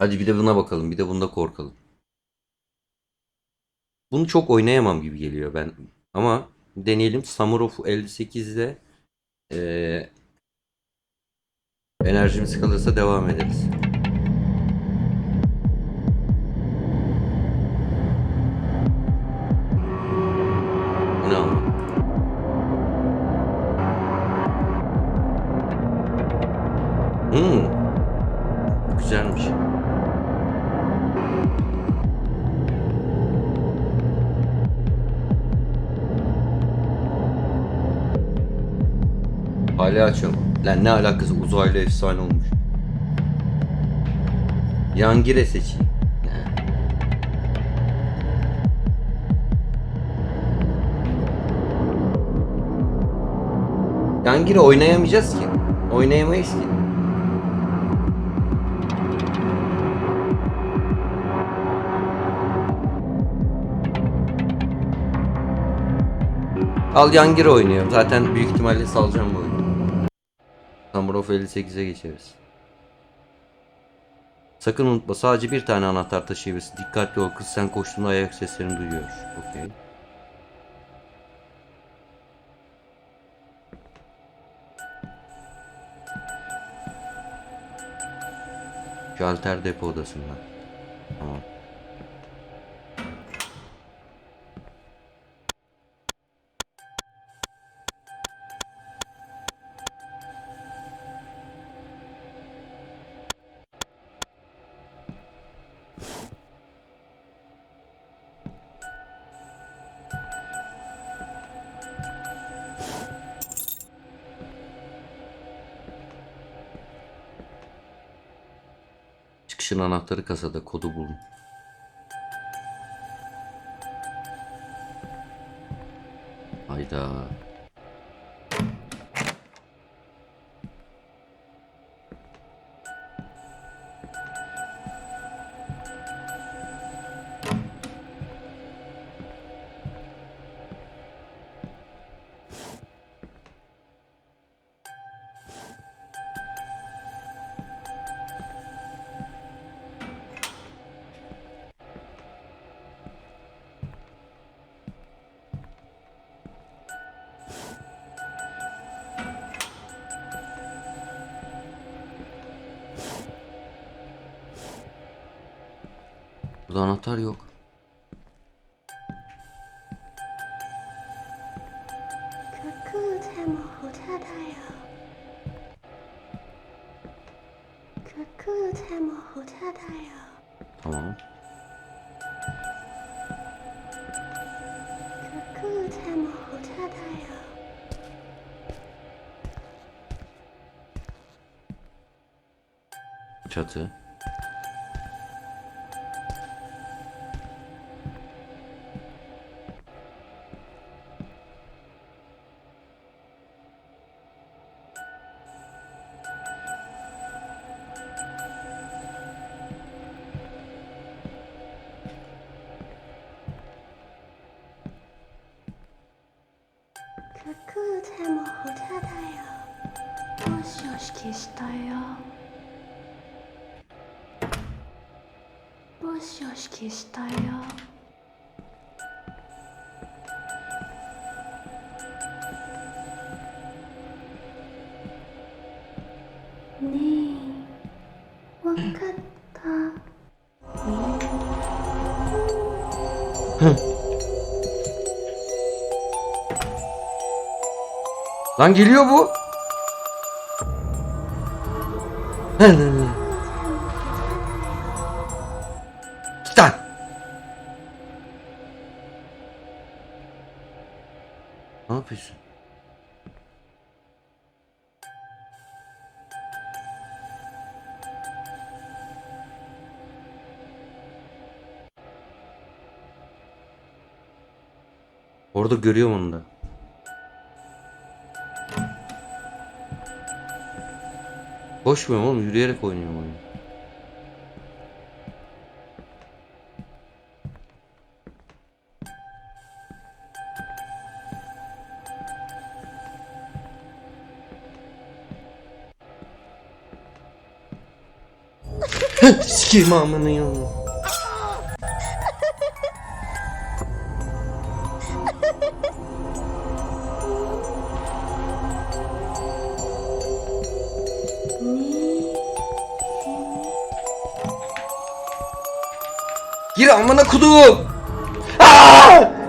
Hadi bir de buna bakalım. Bir de bunda korkalım. Bunu çok oynayamam gibi geliyor ben. Ama deneyelim. Samurov 58'de eee enerjimiz kalırsa devam ederiz. Ne alakası uzaylı efsane olmuş. Yangire seçeyim. Yangire oynayamayacağız ki. Oynayamayız ki. Al Yangire oynuyorum. Zaten büyük ihtimalle salacağım bu oyunu. Samurov 58'e geçeriz. Sakın unutma sadece bir tane anahtar taşıyabilirsin. Dikkatli ol kız sen koştuğunda ayak seslerini duyuyor. Okey. Şalter depo odasında. Tamam. Anahtarı kasada kodu bulun. Hayda. Burada anahtar yok. Tamam. Çatı. ほらだよ。よしし消したよ。よしよし消したよ。Lan geliyor bu. Git lan. Ne yapıyorsun? Orada görüyorum onu da. Koşmuyorum oğlum yürüyerek oynuyorum oyunu. Sikeyim amına ya. Gir amına kudum. Aa!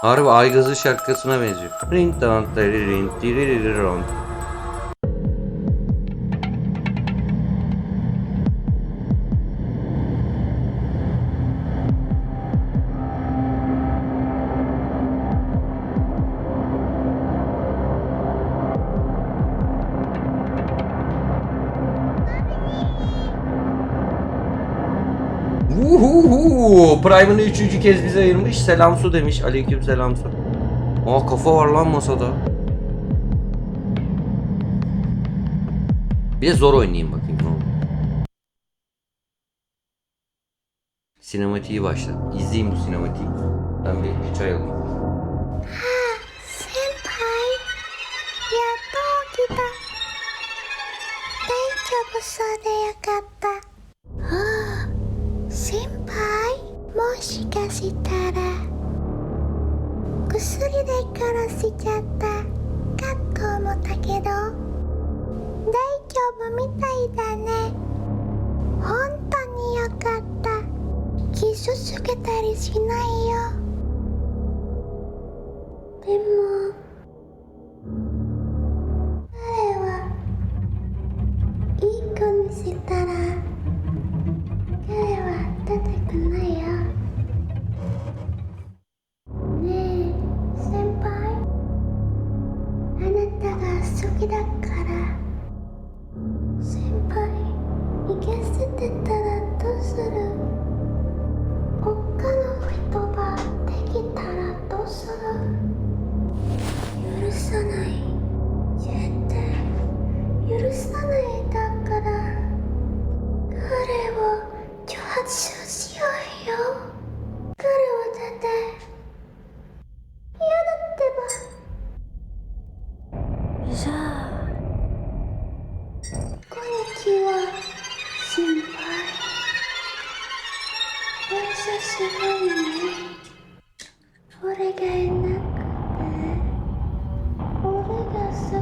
Harbi Aygaz'ı şarkısına benziyor. Rin tan tari rin tiririron. Uhuhu. Prime'ını üçüncü kez bize ayırmış. Selam su demiş. Aleyküm selam su. Aa kafa var lan masada. Bir de zor oynayayım bakayım ne olur. Sinematiği başla. İzleyeyim bu sinematiği. Ben bir, bir çay alayım. 先輩やっと起きた大丈夫そうでよかった もしかしたら薬で殺しちゃったかと思ったけど大丈夫みたいだね。本当によかった。傷つけたりしないよ。でも彼はいい子にした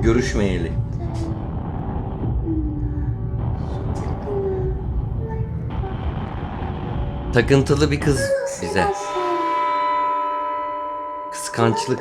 Görüşmeyeli. Takıntılı bir kız bize. Kıskançlık.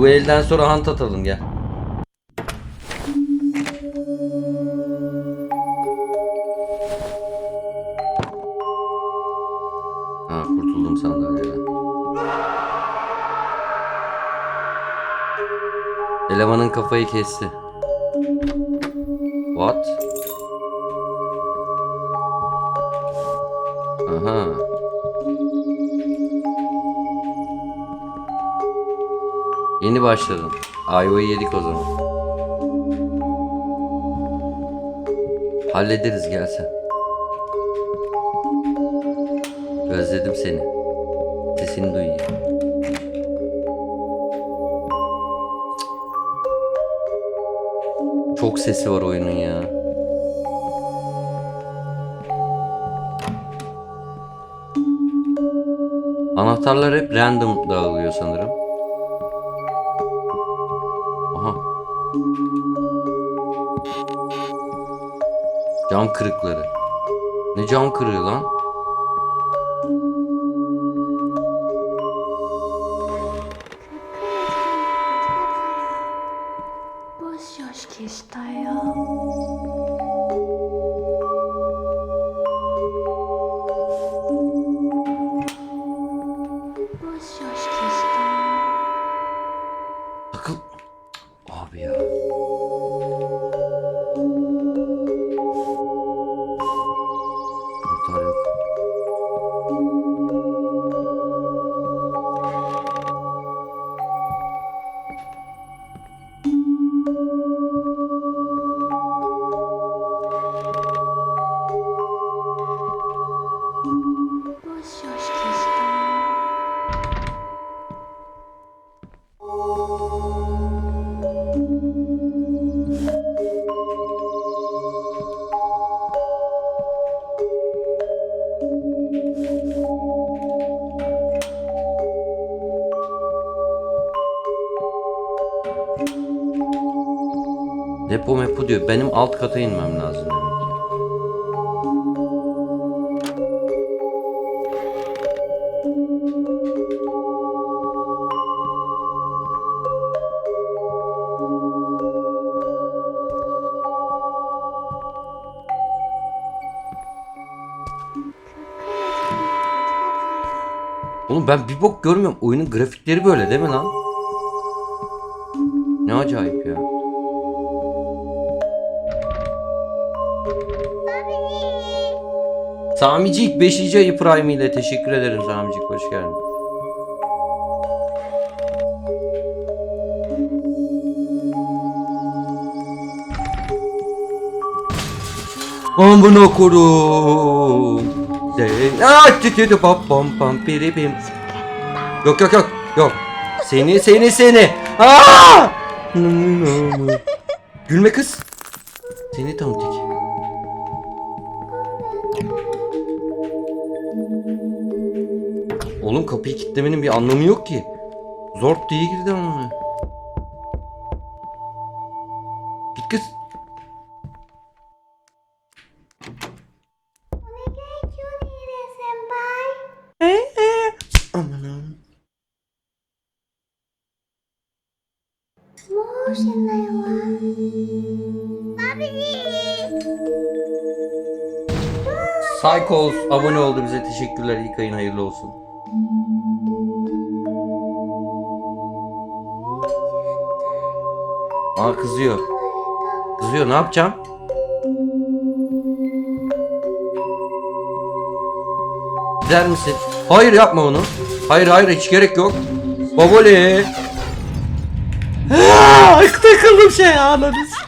Bu elden sonra hant atalım gel. Ha kurtuldum sandalyeden. Elemanın kafayı kesti. What? Aha. Yeni başladım. Ayvayı yedik o zaman. Hallederiz gel sen. Özledim seni. Sesini duyuyor. Çok sesi var oyunun ya. Anahtarlar hep random dağılıyor sanırım. Cam kırıkları. Ne cam kırığı lan? Depo mepo diyor. Benim alt kata inmem lazım demek ki. Oğlum ben bir bok görmüyorum. Oyunun grafikleri böyle değil mi lan? Ne acayip ya. Samicik 5. ayı Prime ile teşekkür ederim Samicik hoş geldin. Amına korum. Ah tütütü pam pam pam piri pim. Yok yok yok yok. Seni seni seni. Aa! Gülme kız. Seni tanıdık. Oğlum kapıyı kilitlemenin bir anlamı yok ki. Zork diye girdi ama. Git kız. Amanım. Psychos abone oldu bize teşekkürler ilk ayın hayırlı olsun. Aa kızıyor. Kızıyor ne yapacağım? Gider misin? Hayır yapma onu. Hayır hayır hiç gerek yok. Baboli. Aa, takıldım şey anladınız.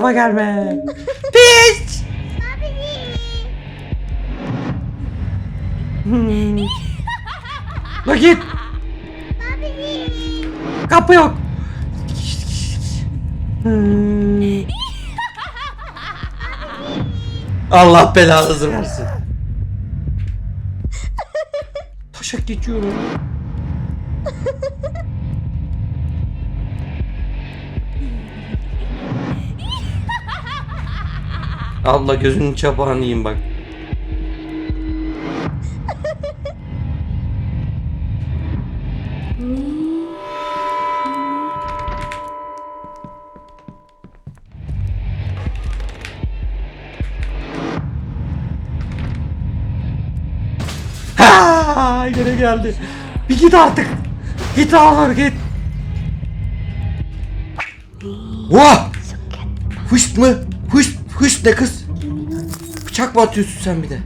Tarafa gelme. Piç. Hmm. La git. Kapı yok. Hmm. Allah belanızı versin. Taşak geçiyorum. Allah gözünün çapağını yiyeyim bak. Ha, yine geldi. Bir git artık. Git ağlar git. Vah! Hışt mı? Hışt Hış de kız. Bıçak mı atıyorsun sen bir de?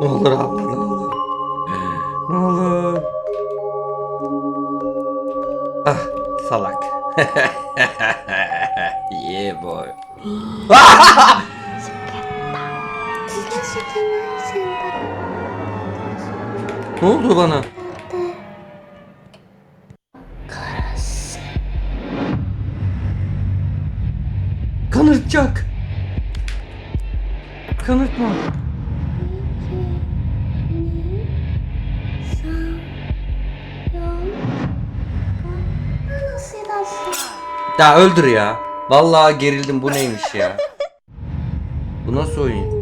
Ne olur abla ne olur. Ne olur. Ah salak. yeah boy. ne oldu bana? Daha öldür ya. Vallahi gerildim bu neymiş ya. Bu nasıl oyun?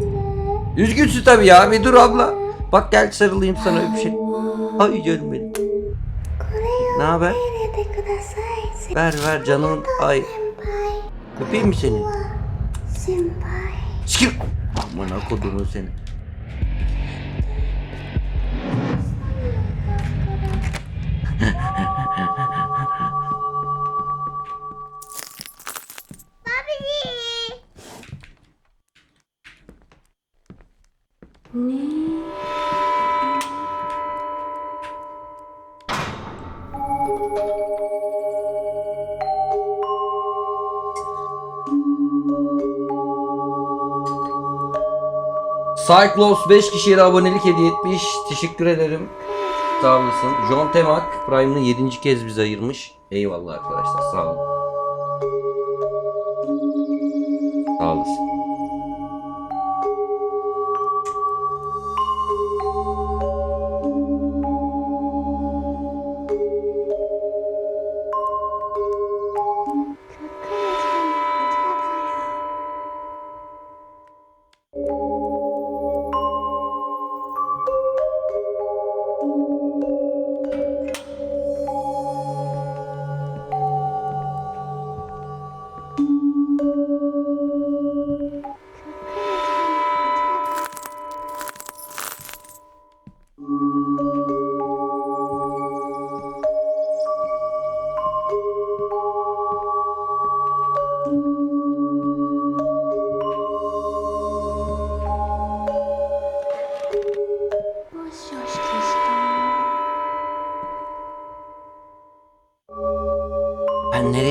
Üzgünsün tabi ya bir dur abla. Bak gel sarılayım sana öpüşe. Ay canım benim. Ne haber? Ver ver canım. Ay. Öpeyim mi seni? Sikir. Aman akodumu seni. Cyclops 5 kişiye de abonelik hediye etmiş. Teşekkür ederim. Sağ olasın. John Temak Prime'ını 7. kez bize ayırmış. Eyvallah arkadaşlar sağ olun.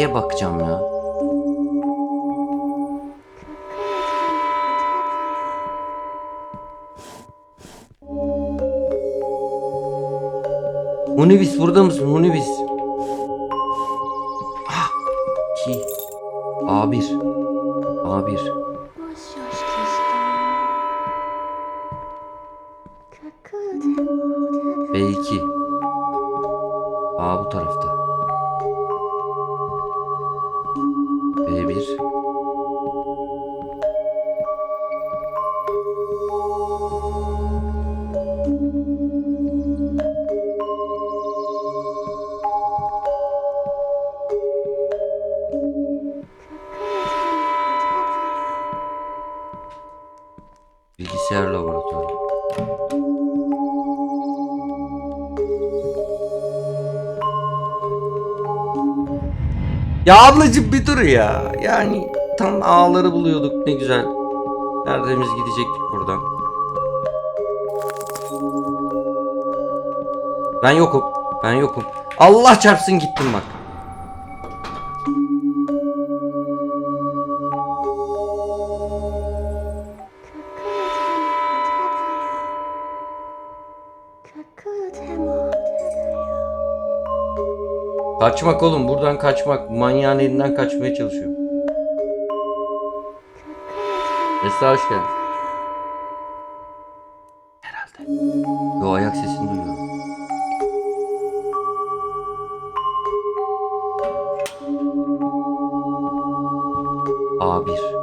Nereye bakacağım ya? Munibis burada mısın Munibis? Ah, ki. A1. Bilgisayar laboratuvarı. Ya ablacım bir dur ya. Yani tam ağları buluyorduk ne güzel. Tertemiz gidecektik buradan. Ben yokum. Ben yokum. Allah çarpsın gittim bak. Kaçmak oğlum buradan kaçmak. Manyağın elinden kaçmaya çalışıyor. Esra hoş geldin. Herhalde. Yo ayak sesini duyuyorum. A1.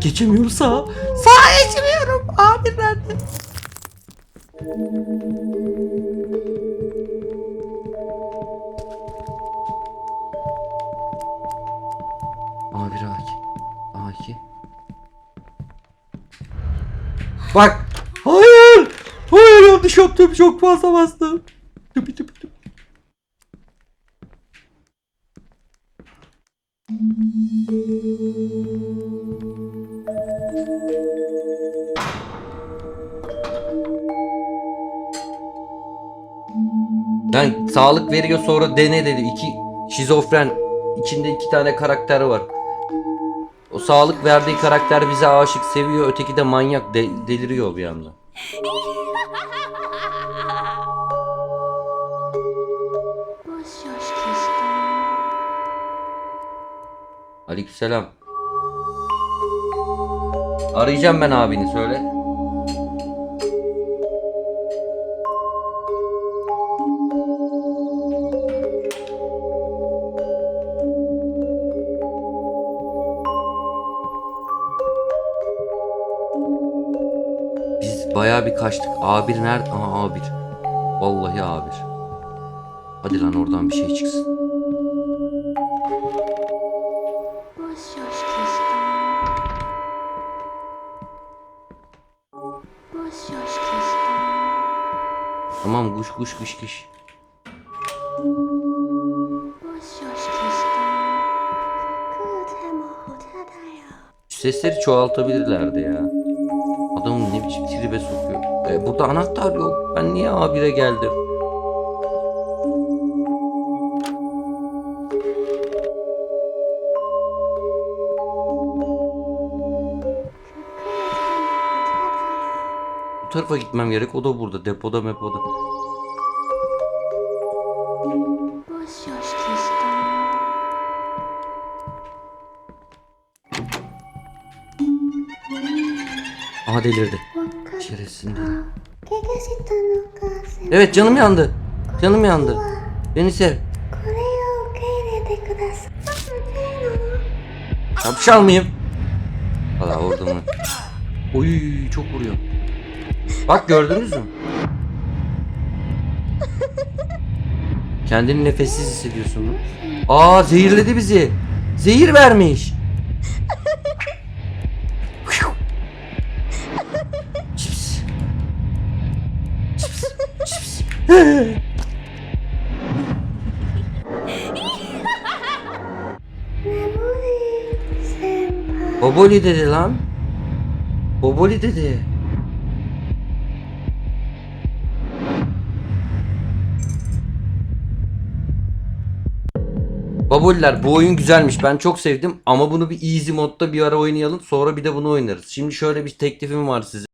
Geçemiyorum sağa. A1 A2 Bak. Hayır. Hayır yanlış yaptım. Çok fazla bastım. Tüpü tüpü tüpü Thank you. Yani sağlık veriyor sonra dene dedi. İki şizofren içinde iki tane karakter var. O sağlık verdiği karakter bize aşık seviyor. Öteki de manyak de- deliriyor bir anda. Aleykümselam. Arayacağım ben abini söyle. Bayağı bir kaçtık. A1 nerede? Aha A1. Vallahi A1. Hadi lan oradan bir şey çıksın. Tamam kuş kuş kuş kuş. Sesleri çoğaltabilirlerdi ya. Adamı ne biçim tribe sokuyor. E, burada anahtar yok. Ben niye A1'e geldim? Bu tarafa gitmem gerek. O da burada. Depoda mepoda. Aha delirdi. İçerisinde. Evet canım yandı. Canım yandı. Beni sev. Kapış almayayım. Valla vurdum onu. Oy çok vuruyor. Bak gördünüz mü? Kendini nefessiz hissediyorsun. Aa zehirledi bizi. Zehir vermiş. Boboli dedi lan. Boboli dedi. Baboliler bu oyun güzelmiş. Ben çok sevdim ama bunu bir easy modda bir ara oynayalım. Sonra bir de bunu oynarız. Şimdi şöyle bir teklifim var size.